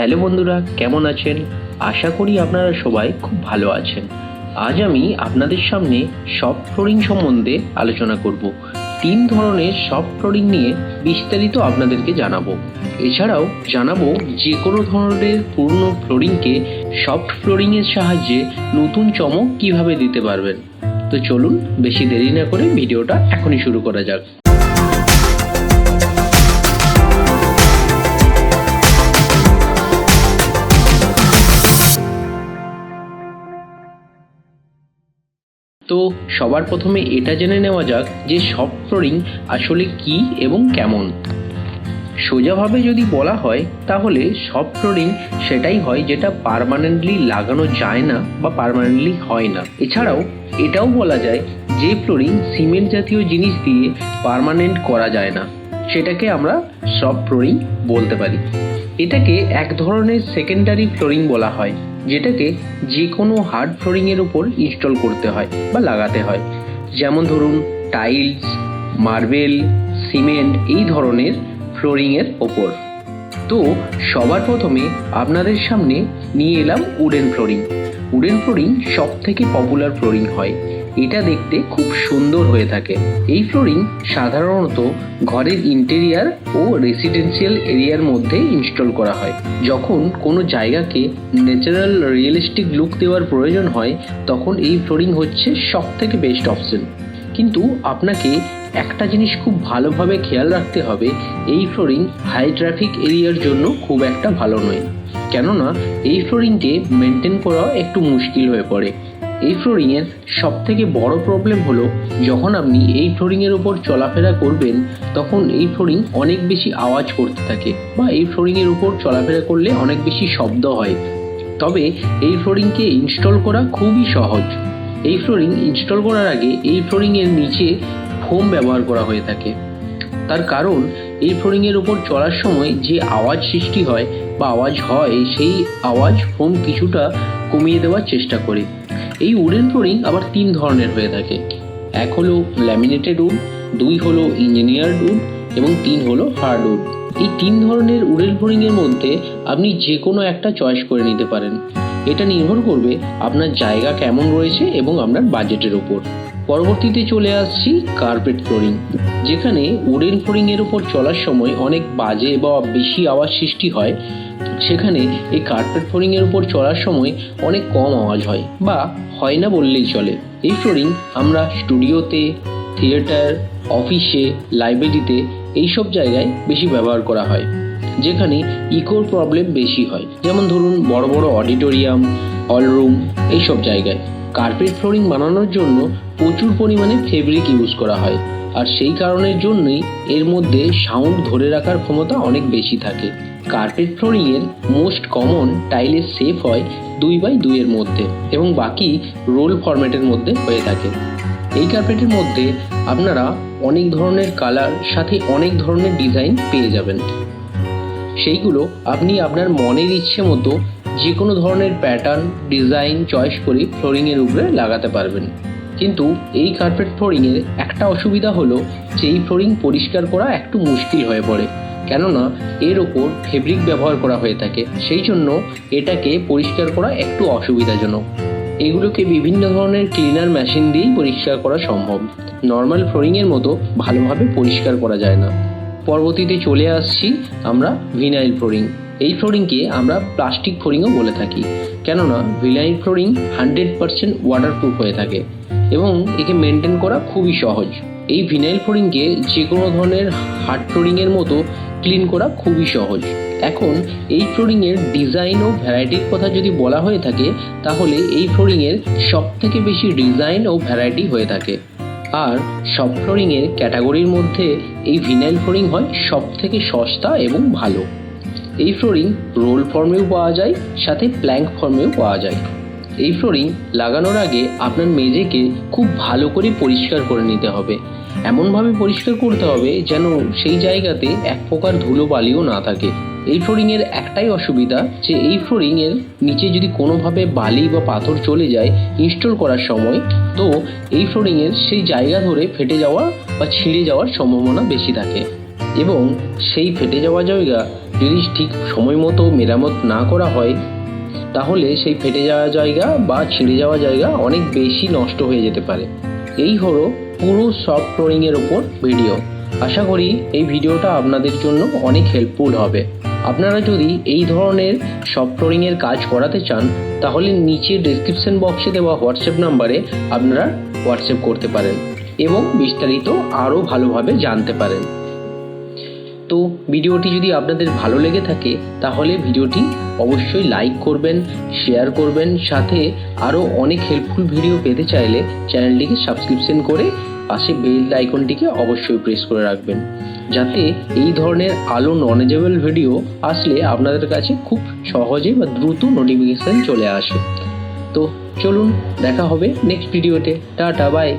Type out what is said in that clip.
Hello বন্ধুরা, কেমন আছেন? আশা করি আপনারা সবাই খুব ভালো আছেন। আজ আমি আপনাদের সামনে সফট ফ্লোরিং সম্বন্ধে আলোচনা করব। তিন ধরনের সফট ফ্লোরিং নিয়ে বিস্তারিত আপনাদেরকে জানাব। এছাড়াও জানাব যে কোনো ধরনের পুরনো ফ্লোরিংকে সফট ফ্লোরিংয়ের সাহায্যে নতুন চমক কীভাবে দিতে পারবেন। তো চলুন, বেশি দেরি না করে ভিডিওটা এখনই শুরু করা যাক। তো সবার প্রথমে এটা জেনে নেওয়া যাক যে সফট ফ্লোরিং আসলে কি এবং কেমন। সোজাভাবে যদি বলা হয়, তাহলে সফট ফ্লোরিং সেটাই হয় যেটা পারমানেন্টলি লাগানো যায় না বা পারমানেন্টলি হয় না। এছাড়াও এটাও বলা যায় যে ফ্লোরিং সিমেন্ট জাতীয় জিনিস দিয়ে পার্মানেন্ট করা যায় না। সেটাকে আমরা সফট ফ্লোরিং বলতে পারি। এটাকে এক ধরনের সেকেন্ডারি ফ্লোরিং বলা হয়। যেটাকে যে কোনো হার্ড ফ্লোরিংয়ের উপর ইনস্টল করতে হয় বা লাগাতে হয়। যেমন ধরুন টাইলস মার্বেল সিমেন্ট এই ধরনের ফ্লোরিংয়ের ওপর তো সবার প্রথমে আপনাদের সামনে নিয়ে এলাম উডেন ফ্লোরিং উডেন ফ্লোরিং সব থেকে পপুলার ফ্লোরিং হয়। এটা দেখতে খুব সুন্দর হয়ে থাকে। এই ফ্লোরিং সাধারণত ঘরের ইন্টেরিয়ার ও রেসিডেন্সিয়াল এরিয়ার মধ্যে ইনস্টল করা হয়। যখন কোনো জায়গাকে ন্যাচারাল রিয়েলিস্টিক লুক দেওয়ার প্রয়োজন হয়, তখন এই ফ্লোরিং হচ্ছে সব থেকে বেস্ট অপশন কিন্তু আপনাকে একটা জিনিস খুব ভালোভাবে খেয়াল রাখতে হবে, এই ফ্লোরিং হাই ট্রাফিক এরিয়ার জন্য খুব একটা ভালো নয়। কেননা এই ফ্লোরিংকে মেনটেন করা একটু মুশকিল হয়ে পড়ে। এই ফ্লোরিংয়ের সব থেকে বড় প্রবলেম হলো, যখন আপনি এই ফ্লোরিংয়ের উপর চলাফেরা করবেন, তখন এই ফ্লোরিং অনেক বেশি আওয়াজ করতে থাকে বা এই ফ্লোরিংয়ের উপর চলাফেরা করলে অনেক বেশি শব্দ হয়। তবে এই ফ্লোরিংকে ইনস্টল করা খুবই সহজ। এই ফ্লোরিং ইনস্টল করার আগে এই ফ্লোরিংয়ের নিচে ফোম ব্যবহার করা হয়ে থাকে। তার কারণ, এই ফ্লোরিংয়ের উপর চলার সময় যে আওয়াজ সৃষ্টি হয় বা আওয়াজ হয়, সেই আওয়াজ ফোম কিছুটা কমিয়ে দেওয়ার চেষ্টা করে। এই উডেন ফ্লোরিং আবার তিন ধরনের হয়ে থাকে। এক হলো ল্যামিনেটেড উড দুই হলো ইঞ্জিনিয়ার্ড উড এবং তিন হলো হার্ড উড এই তিন ধরনের উডেন ফ্লোরিংয়ের মধ্যে আপনি যে কোনো একটা চয়েস করে নিতে পারেন। এটা নির্ভর করবে আপনার জায়গা কেমন রয়েছে এবং আপনার বাজেটের উপর। পরবর্তীতে চলে আসছি কার্পেট ফ্লোরিং যেখানে উডেন ফ্লোরিং এর উপর চলার সময় অনেক বাজে বা বেশি আওয়াজ সৃষ্টি হয় সেখানে এই কার্পেট ফ্লোরিং এর উপর চলার সময় অনেক কম আওয়াজ হয় বা হয় না বললেই চলে। এই ফ্লোরিং আমরা স্টুডিওতে থিয়েটার অফিসে লাইব্রেরিতে এইসব জায়গায় বেশি ব্যবহার করা হয়, যেখানে ইকোর প্রবলেম বেশি হয়। যেমন ধরুন, বড় বড় অডিটোরিয়াম হলরুম এইসব জায়গায়। কার্পেট ফ্লোরিং বানানোর জন্য প্রচুর পরিমাণে ফেব্রিক ইউজ করা হয় আর সেই কারণের জন্যই এর মধ্যে সাউন্ড ধরে রাখার ক্ষমতা অনেক বেশি থাকে। কার্পেট ফ্লোরিংয়ের মোস্ট কমন টাইলের শেপ হয় দুই বাই দুইয়ের মধ্যে এবং বাকি রোল ফরম্যাটের মধ্যে হয়ে থাকে। এই কার্পেটের মধ্যে আপনারা অনেক ধরনের কালার, সাথে অনেক ধরনের ডিজাইন পেয়ে যাবেন। সেইগুলো আপনি আপনার মনের ইচ্ছে মতো যে কোনো ধরনের প্যাটার্ন, ডিজাইন চয়েস করে ফ্লোরিংয়ের উপরে লাগাতে পারবেন। কিন্তু এই কার্পেট ফ্লোরিংয়ের একটা অসুবিধা হলো যে এই ফ্লোরিং পরিষ্কার করা একটু মুশকিল হয়ে পড়ে। কেননা এর ওপর ফেব্রিক ব্যবহার করা হয়ে থাকে। সেই জন্য এটাকে পরিষ্কার করা একটু অসুবিধাজনক। এগুলোকে বিভিন্ন ধরনের ক্লিনার মেশিন দিয়েই পরিষ্কার করা সম্ভব। নর্মাল ফ্লোরিংয়ের মতো ভালোভাবে পরিষ্কার করা যায় না। পরবর্তীতে চলে আসছি আমরা ভিনাইল ফ্লোরিং এই ফ্লোরিংকে আমরা প্লাস্টিক ফ্লোরিংও বলে থাকি। কেননা vinyl flooring hundred percent waterproof হয়ে থাকে এবং একে মেনটেন করা খুবই সহজ। এই ভিনাইল ফ্লোরিংকে যে কোনো ধরনের হার্ড ফ্লোরিংয়ের মতো ক্লিন করা খুবই সহজ। এখন এই ফ্লোরিংয়ের ডিজাইন ও ভ্যারাইটির কথা যদি বলা হয়ে থাকে, তাহলে এই ফ্লোরিংয়ের সব থেকে বেশি ডিজাইন ও ভ্যারাইটি হয়ে থাকে। আর সব ফ্লোরিংয়ের ক্যাটাগরির মধ্যে এই ভিনাইল ফ্লোরিং হয় সব থেকে সস্তা এবং ভালো। এই ফ্লোরিং রোল ফর্মেও পাওয়া যায়, সাথে প্ল্যাঙ্ক ফর্মেও পাওয়া যায়। এই ফ্লোরিং লাগানোর আগে আপনার মেঝেকে খুব ভালো করে পরিষ্কার করে নিতে হবে। এমনভাবে পরিষ্কার করতে হবে যেন সেই জায়গাতে এক প্রকার ধুলো বালিও না থাকে। এই ফ্লোরিংয়ের একটাই অসুবিধা যে এই ফ্লোরিংয়ের নিচে যদি কোনোভাবে বালি বা পাথর চলে যায় ইনস্টল করার সময়, তো এই ফ্লোরিংয়ের সেই জায়গা ধরে ফেটে যাওয়া বা ছিঁড়ে যাওয়ার সম্ভাবনা বেশি থাকে। এবং সেই ফেটে যাওয়া জায়গা যদি ঠিক সময় মতো মেরামত না করা হয়, তাহলে সেই ফেটে যাওয়া জায়গা বা ছিঁড়ে যাওয়া জায়গা অনেক বেশি নষ্ট হয়ে যেতে পারে। এই হলো পুরো সফট ফ্লোরিংয়ের ওপর ভিডিও আশা করি এই ভিডিওটা আপনাদের জন্য অনেক হেল্পফুল হবে। আপনারা যদি এই ধরনের সফট ফ্লোরিংয়ের কাজ করাতে চান, তাহলে নিচে ডেসক্রিপশন বক্সে দেওয়া হোয়াটসঅ্যাপ নাম্বারে আপনারা হোয়াটসঅ্যাপ করতে পারেন এবং বিস্তারিত আরও ভালোভাবে জানতে পারেন। তো ভিডিওটি যদি আপনাদের ভালো লেগে থাকে, তাহলে ভিডিওটি অবশ্যই লাইক করবেন শেয়ার করবেন, সাথে আরও অনেক হেল্পফুল ভিডিও পেতে চাইলে চ্যানেলটিকে সাবস্ক্রিপশন করে পাশে বেল আইকনটিকে অবশ্যই প্রেস করে রাখবেন। যাতে এই ধরনের আলো ননেজেবল ভিডিও আসলে আপনাদের কাছে খুব সহজে বা দ্রুত নোটিফিকেশান চলে আসে। তো চলুন, দেখা হবে নেক্সট ভিডিওতে টাটা বাই